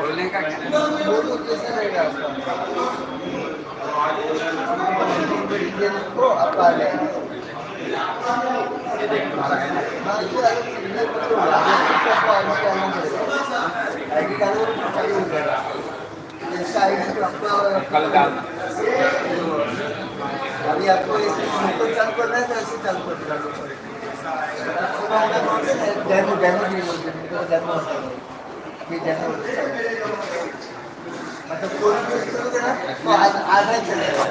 बोलने का क्या कल डालना अभी आपको ऐसे मोटर चालू करना है तो ऐसे चालू कर डेमो डेमो नहीं बोलते इनको डेमो होता है ये होता है मतलब कोई भी करोगे ना तो चलेगा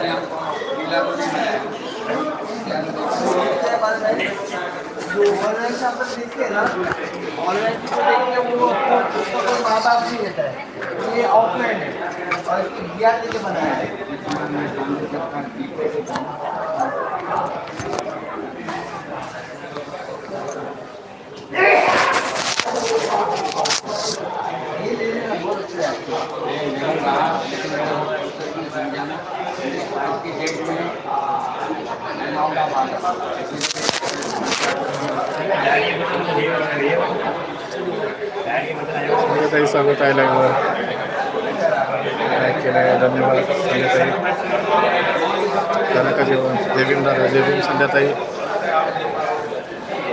जो ऑनलाइन से अपन देखते हैं ना ऑनलाइन तो देखते हैं वो उसको कोई माँ बाप नहीं देता है ये ऑफलाइन है और ज्ञान लेके बनाया है ये लेना, बहुत अच्छा है। आपको संध्याताई स्वागत आहे लाईव्हवर लाईक केलं धन्यवाद संध्याताई. झालं का जेवण? जय भीम संध्याताई.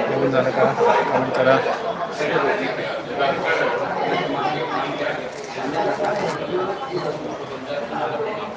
जेवण झालं का? कमेंट करा.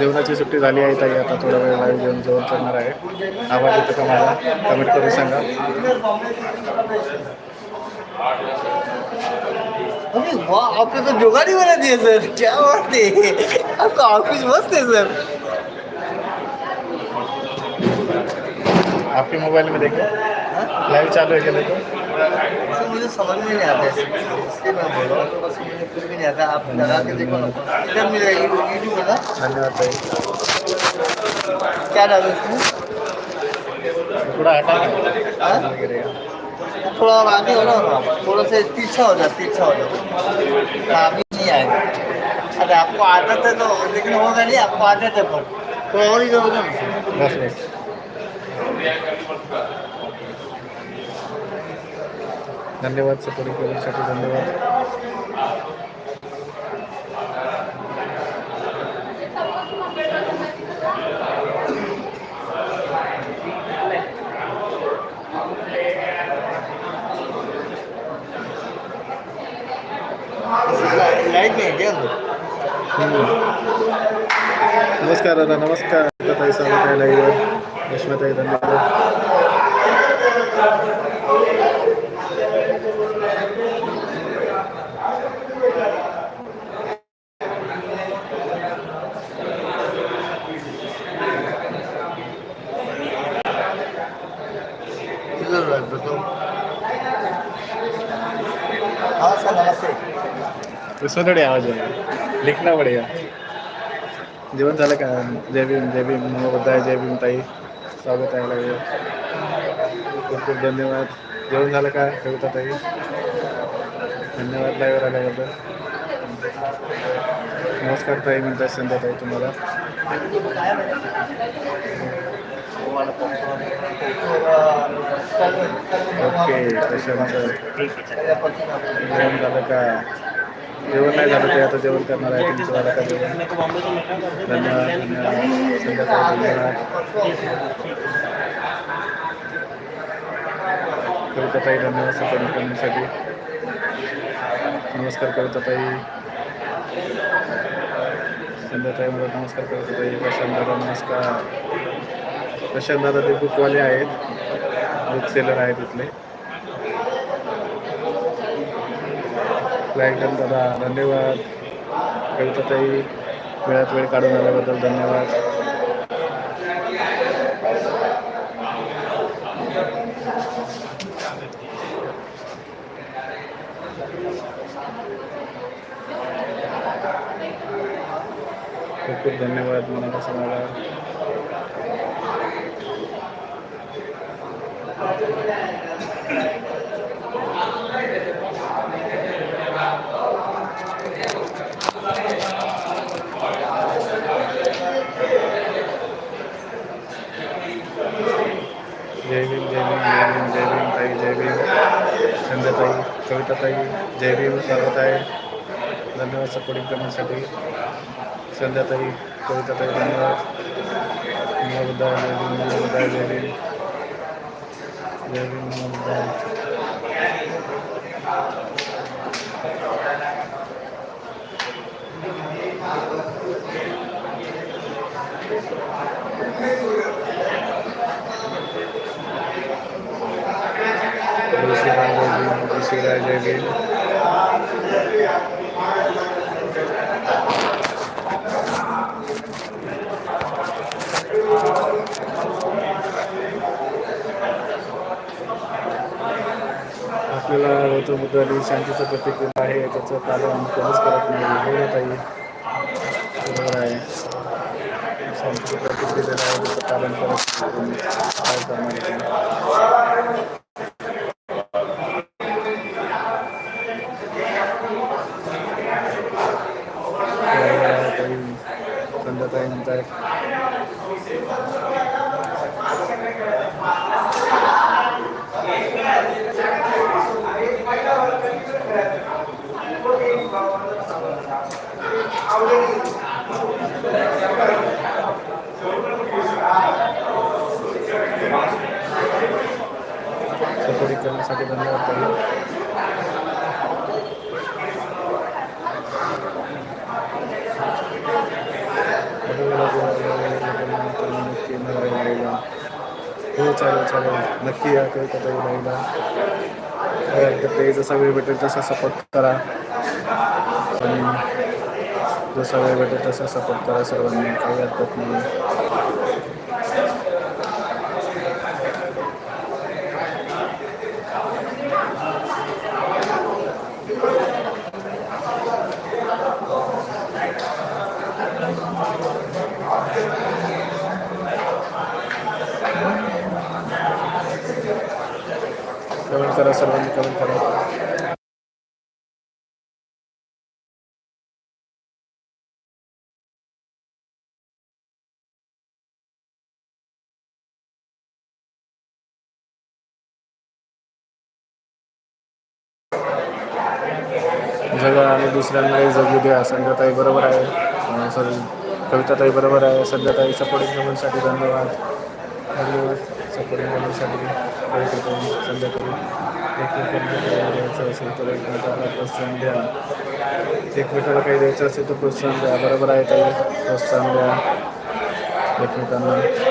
जेवणाची सुट्टी झाली आहे ताई. आता थोडा वेळ लाईव्ह जेवण जेवण करणार आहे. आवाज येतो का मला कमेंट करून सांगा. अरे वाह आपने तो जुगाड़ ही बना दिया सर. क्या बात है आपका ऑफिस मस्त है सर. आपके मोबाइल में देखे लाइव चालू है क्या देखो सर मुझे समझ में नहीं आता है इसलिए मैं बोल रहा हूँ बस मुझे कुछ भी नहीं आता आप लगा के देखो ना इधर मिलेगा यूट्यूब है ना धन्यवाद ताई क्या डालो इसमें थोड़ा हटा हाँ? ना गिरेगा थोड़ा और आगे हो ना थोड़ा सा तिरछा हो जाए तिरछा हो जाए हाँ, अभी नहीं आएगा अरे आपको आदत है तो लेकिन होगा नहीं आपको आदत है पर तो और इधर हो जाए ना बस बस धन्यवाद सपोर्ट करण्यासाठी धन्यवाद लाइट में है क्या अंदर? नमस्कार दादा नमस्कार ताई स्वागत आहे लाईव्हवर यशवताई धन्यवाद इधर रख दो तो हाँ सर नमस्ते. उसमें थोड़ी आवाज लिखना पडेगा जेवण झालं का? जय भीम जय भीम. आहे जय भीम ताई. स्वागत आहे लाईव्हवर खूप खूप धन्यवाद. जेवण झालं का कविता ताई? धन्यवाद लाईव्हवर आल्याबद्दल. नमस्कार ताई म्हणतात संध्या ताई तुम्हाला. ओके प्रशांत जेवण झालं का जेवण नाही झालं ते आता जेवण करणार आहे तुमचं झालं का जेवण धन्यवाद धन्यवाद संध्याकाळी धन्यवाद कविताताई धन्यवाद सपोर्ट करण्यासाठी नमस्कार कविताताई संध्याताई मला नमस्कार कविताताई प्रशांत दादा नमस्कार प्रशांत दादा ते बुकवाले आहेत. बुक सेलर आहेत इथले. लाईटन दादा. धन्यवाद. कविताताई वेळात वेळ काढून आल्याबद्दल धन्यवाद. खूप खूप धन्यवाद मनापासून मला जय भीम जय भीम जय भीम जय भीम ताई जय भीम संध्याताई कविताताई जय भीम स्वागत आहे धन्यवाद सपोर्टिंग करण्यासाठी. संध्याताई कविताताई धन्यवाद. नमोबुद्धाय जय भीम नमोबुद्धाय जय भीम. जय भीम नमोबुद्धाय जय भीम जय श्रीराम जय भीम आपल्याला गौतम बुद्धांनी शांतीचं प्रतीक दिलं आहे त्याचं पालन आम्ही कधीच करत नाही हो ना ताई बरोबर आहे शांतीचं प्रतीक दिलेलं आहे त्याचं पालन करत नाही तुम्ही. काय करणार आहे? बरोबर आहे ताई संध्याताई म्हणतायत सपोर्टिंग करण्यासाठी धन्यवाद नक्की हो चालेल चालेल. नक्की या काही कथा यायला ते जसा वेळ भेटेल तसा सपोर्ट करा. आणि जसा वेळ भेटेल तसा सपोर्ट करा सर्वांनी काही हरकत नाही कमेंट करा सर्वांनी कमेंट करा दुसऱ्यांनाही जगू द्या संध्याताई बरोबर आहे. सॉरी कविताताई बरोबर आहे. संध्याताई सपोर्टिंग कमेंटसाठी धन्यवाद. धन्यवाद सपोर्टिंग कमेंटसाठी कविताताई संध्याताई एकमेकांना काही द्यायचं असेल तर प्रोत्साहन द्या. एकमेकाला काही द्यायचं असेल तर प्रोत्साहन द्या. बरोबर आहे ताई प्रोत्साहन द्या. एकमेकांना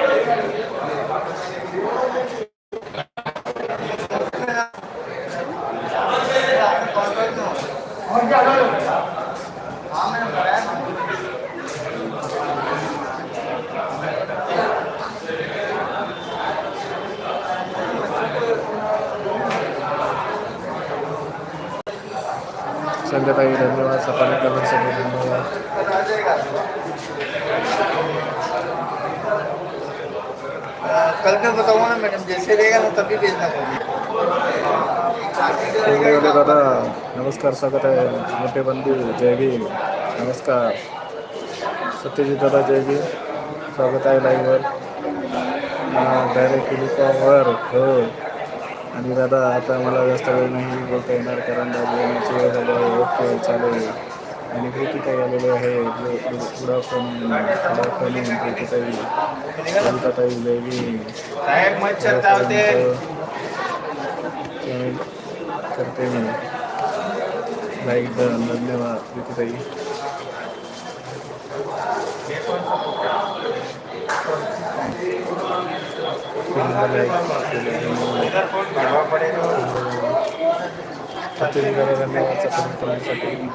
संध्याताई धन्यवाद. सपोर्टिंग कमेंटसाठी धन्यवाद. कल मैं बताऊंगा ना मैडम जैसे रहेगा ना तभी भेजना पड़ेगा दादा. नमस्कार स्वागत आहे. मोठे बंधू जय भीम. नमस्कार. सत्यजित दादा जय भीम. स्वागत आहे लाईव्हवर डायरेक्ट टेलिफॉर्मवर हो. आणि दादा आता मला जास्त वेळ नाही बोलता येणार कारण दादा वेळ झाली आहे ओके आहे. आणि प्रीतीताई आलेले आहे गुड आफ्टरनून गुड आफ्टरनून प्रीतीताई कविताताई करते मी. लाईक धन्यवाद प्रीतीताई अतिथीकरांना वाचन करण्यासाठी.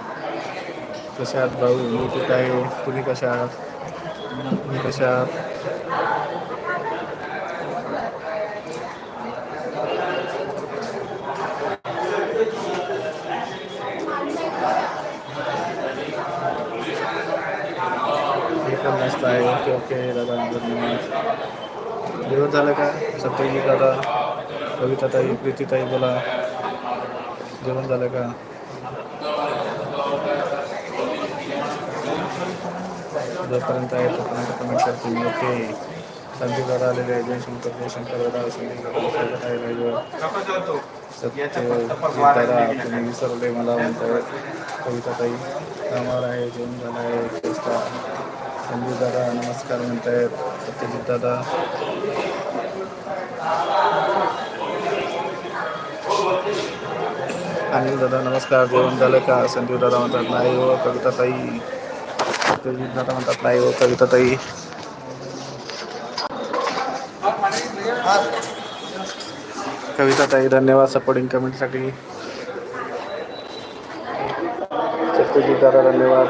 कसे आहात भाऊ? मी ते काय तुम्ही कशा आहात? तुम्ही कशा आहात? मस्त आहे. ओके ओके दादा धन्यवाद जेवण झालं का? सत्यजी दादा कविताताई प्रीतीताई बोला. जेवण झालं का? जोपर्यंत आहे तोपर्यंत कमेंट करते मी ओके. संदीप दादा आलेले आहे जयशंकर जयशंकर दादा संदीप दादा स्वागत आहे लाईव्हवर सत्य दादा तुम्ही विसरले मला म्हणतायत कविताताई कामावर आहे जेवण झालं आहे चेष्टा संदीप दादा नमस्कार म्हणतायत. सत्यजित दादा अनिल दादा नमस्कार. जेवण झालं का? संदीप दादा म्हणतात नाही हो कविताताई. सत्यजित दादा म्हणतात नाही हो कविताताई. कविताताई धन्यवाद सपोर्टिंग कमेंटसाठी सत्यजित दादा धन्यवाद.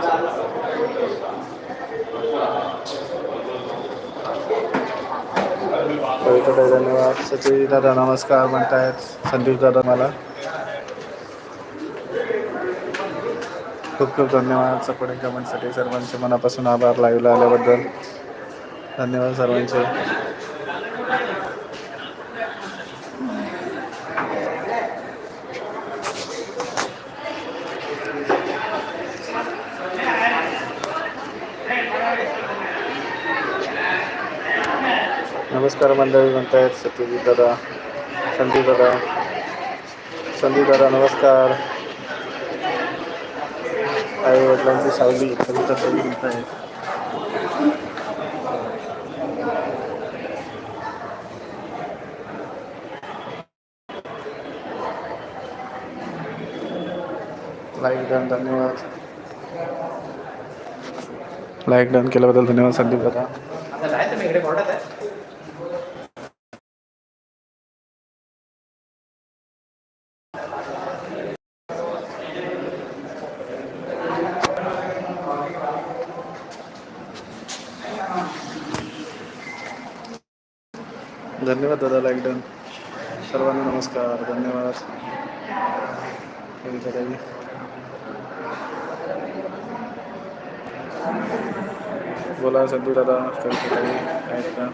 कविताताई धन्यवाद. सत्यजित दादा नमस्कार म्हणतायत संदीप दादा मला. खूप खूप धन्यवाद सपोर्टिंग कमेंटसाठी. सर्वांचे मनापासून आभार लाईव्हला आल्याबद्दल. धन्यवाद सर्वांचे. नमस्कार मंडळी म्हणतायत सत्यजित दादा संदीप दादा. संदीप दादा नमस्कार. आई वडिलांची सावली कविता तरी आहे लाईक डन धन्यवाद. लाईक डन केल्याबद्दल धन्यवाद संदीप दादा. धन्यवाद दादा लाईक डन सर्वांना नमस्कार धन्यवाद. बोला संतू दादा कविता ताई आहेत का?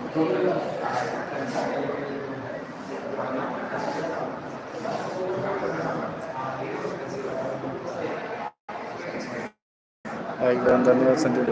एकदम धन्यवाद संदीप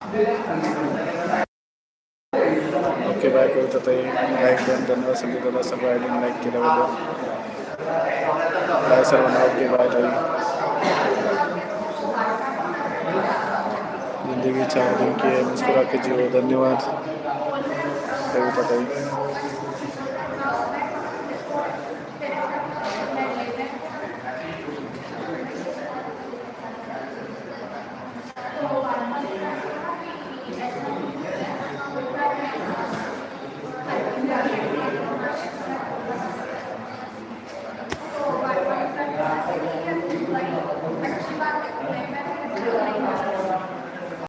ओके बाय करत आता लाईक डन धन्यवाद. संदीप दादा सर्व आयडीने लाईक केल्याबद्दल. बाय सर्वांना. ओके बाय ताई. जिंदगीच्या चार दिन की है मुस्कुरा के जियो धन्यवाद कविता ताई?